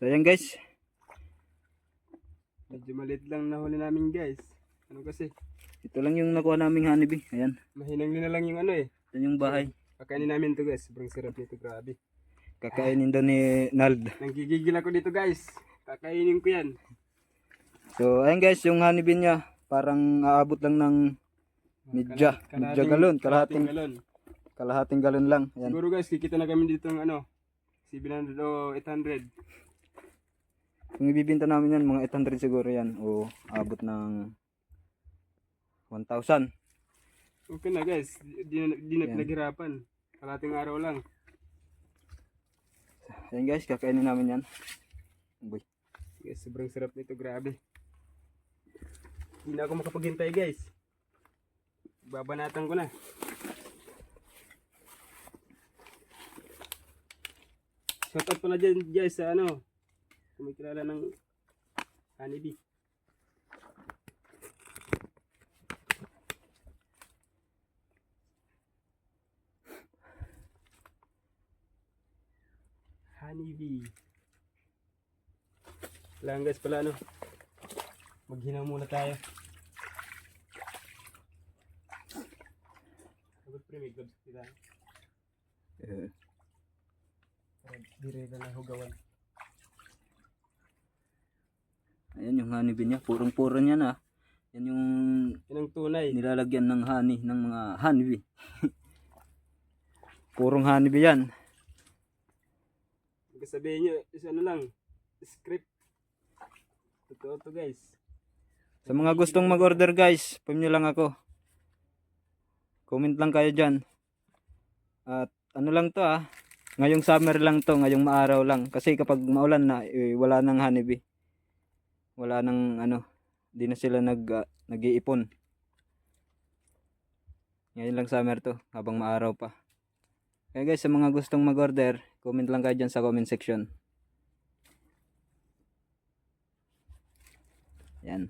So ayan guys. Medyo maliit lang nahuli namin guys. Ano kasi, Ito lang yung nakuha naming honeybee. Ayan. mahinang na lang yung ano eh. Yan yung bahay. Kakainin namin to guys. Sobrang sarap nito, grabe. Kakainin daw ni Nald. Nanggigigil ako dito guys. Kakainin ko yan. So ayan guys, yung honeybee niya. Parang aabot lang ng Medya. Medya galon. Kalahating, galon. kalahating galon lang. Ayan. Siguro guys, kikita na kami dito ng ano, 700 o 800. Kung ibibinta namin yan, mga 800 siguro yan. O abot ng 1,000. Okay na guys, di na, di na Yan. pinaghirapan. Kalating araw lang. Ayan guys, kakainin namin yan. Uy. Guys, sobrang sarap nito, grabe. Hindi na ako makapaghintay guys. Babanatan ko na. Shoutout pala dyan guys sa ano. Kung may kilala ng honeybee. Honeybee. Kailangan guys pala ano. Maghinaw muna tayo. Sagot pre, may gloves. Eh, Para dire na lang hugawan. Ayan yung honeybee niya. Purong-puro niyan ah. Yan yung Yan ang tunay. nilalagyan ng honey ng mga honeybee. Purong honeybee yan. Sabihin nyo, is ano lang, script. Totoo to guys. Sa mga gustong mag-order guys, pum nyo lang ako. Comment lang kayo dyan. At ano lang to ah. Ngayong summer lang to, ngayong maaraw lang. Kasi kapag maulan na, eh, wala nang honeybee. Wala nang ano, di na sila nag, ah, nag-iipon. Ngayon lang summer to, habang maaraw pa. Kaya guys, sa mga gustong mag-order, comment lang kayo dyan sa comment section. Yan.